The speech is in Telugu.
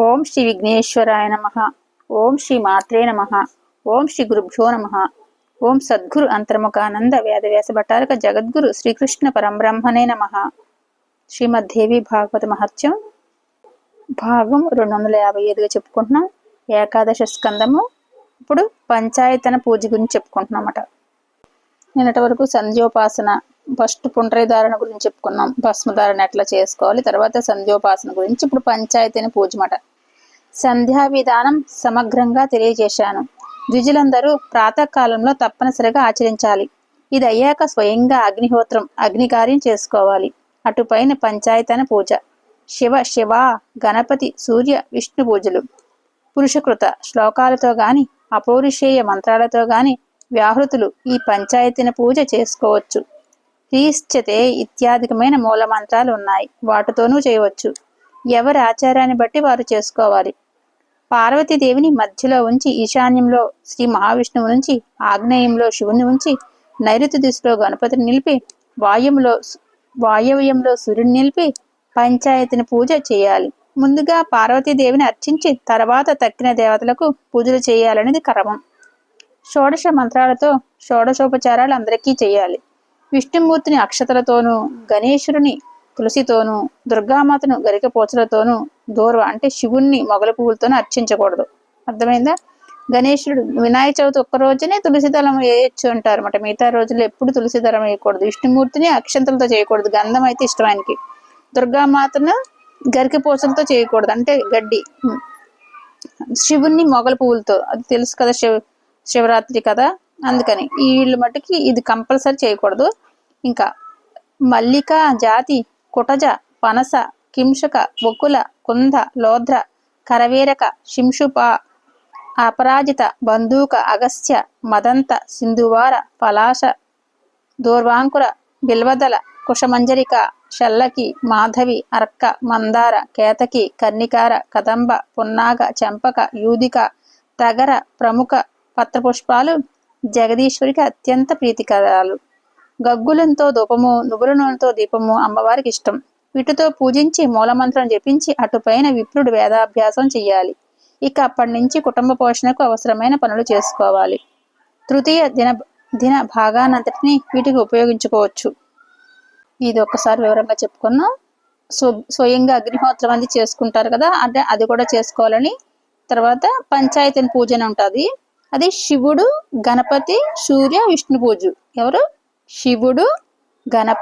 ఓం శ్రీ విఘ్నేశ్వరాయ నమ. ఓం శ్రీ మాత్రే నమ. ఓం శ్రీ గురుభ్యో నమ. ఓం సద్గురు అంతర్ముఖానంద వేదవ్యాస భటారక జగద్గురు శ్రీకృష్ణ పరంబ్రహ్మనే నమ. శ్రీమద్దేవి భాగవత మహత్యం భాగం రెండు వందల యాభై ఐదుగా చెప్పుకుంటున్నాం. ఏకాదశ స్కందము. ఇప్పుడు పంచాయతన పూజ గురించి చెప్పుకుంటున్నామట నిన్నటి వరకు సంధ్యోపాసన ఫస్ట్ పుండ్రధారణ గురించి చెప్పుకున్నాం. భస్మధారణ ఎట్లా చేసుకోవాలి? తర్వాత సంధ్యోపాసన గురించి ఇప్పుడు పంచాయతీని పూజమాట. సంధ్యా విధానం సమగ్రంగా తెలియజేశాను. ద్విజులందరూ ప్రాతకాలంలో తప్పనిసరిగా ఆచరించాలి. ఇది అయ్యాక స్వయంగా అగ్నిహోత్రం అగ్నికార్యం చేసుకోవాలి. అటుపైన పంచాయతన పూజ. శివ శివ గణపతి సూర్య విష్ణు పూజలు. పురుషకృత శ్లోకాలతో గాని అపౌరుషేయ మంత్రాలతో గాని వ్యాహృతులు ఈ పంచాయతీని పూజ చేసుకోవచ్చు. క్రీశ్చతే ఇత్యాధికమైన మూల మంత్రాలు ఉన్నాయి. వాటితోనూ చేయవచ్చు. ఎవరి ఆచారాన్ని బట్టి వారు చేసుకోవాలి. పార్వతీదేవిని మధ్యలో ఉంచి ఈశాన్యంలో శ్రీ మహావిష్ణువు నుంచి ఆగ్నేయంలో శివుని ఉంచి నైరుతి దిశలో గణపతిని నిలిపి వాయువులో వాయవ్యంలో సూర్యుని నిలిపి పంచాయతీని పూజ చేయాలి. ముందుగా పార్వతీదేవిని అర్చించి తర్వాత తక్కిన దేవతలకు పూజలు చేయాలనేది క్రమం. షోడశ మంత్రాలతో షోడశోపచారాలు అందరికీ చేయాలి. విష్ణుమూర్తిని అక్షతలతోనూ గణేశుడిని తులసితోనూ దుర్గామాతను గరికపోచలతోనూ దూర్వ అంటే శివుణ్ణి మొగల పువ్వులతోనూ అర్చించకూడదు. అర్థమైందా? గణేశుడు వినాయక చవితి ఒక్క రోజునే తులసి దళం వేయచ్చు అంటారు అనమాట మిగతా రోజుల్లో ఎప్పుడు తులసిదళం వేయకూడదు. విష్ణుమూర్తిని అక్షంతలతో చేయకూడదు. గంధం అయితే ఇష్టం ఆయనకి దుర్గామాతను గరిక పూసలతో చేయకూడదు. అంటే గడ్డి. శివుణ్ణి మొగల పువ్వులతో. అది తెలుసు కదా శివ శివరాత్రి కదా? అందుకని. వీళ్ళు మట్టుకి ఇది కంపల్సరీ చేయకూడదు. ఇంకా మల్లిక జాతి కుటజ పనస కింషక బొక్కుల కుంద లోధ్ర కరవేరక శింషుప అపరాజిత బంధూక అగస్త్య మదంత సింధువార పలాశ దూర్వాంకుర బిల్వదల కుషమంజరిక షల్లకి మాధవి అర్క మందార కేతకి కర్ణికార కదంబ పున్నాగ చెంపక యూదిక తగర ప్రముఖ పత్రపుష్పాలు జగదీశ్వరికి అత్యంత ప్రీతికరాలు. గగ్గులంతో ధూపము నువ్వుల నూనెతో దీపము అమ్మవారికి ఇష్టం. వీటితో పూజించి మూలమంత్రం జపించి అటుపైన విప్రుడు వేదాభ్యాసం చెయ్యాలి. ఇక అప్పటి నుంచి కుటుంబ పోషణకు అవసరమైన పనులు చేసుకోవాలి. తృతీయ దిన దిన భాగానంతటిని వీటికి ఉపయోగించుకోవచ్చు. ఇది ఒక్కసారి వివరంగా చెప్పుకున్నాం. స్వ స్వయంగా అగ్నిహోత్రం అనేది చేసుకుంటారు కదా అంటే అది కూడా చేసుకోవాలని. తర్వాత పంచాయతీని పూజన ఉంటుంది. అది శివుడు గణపతి సూర్య విష్ణు పూజ ఎవరు? శివుడు గణపతి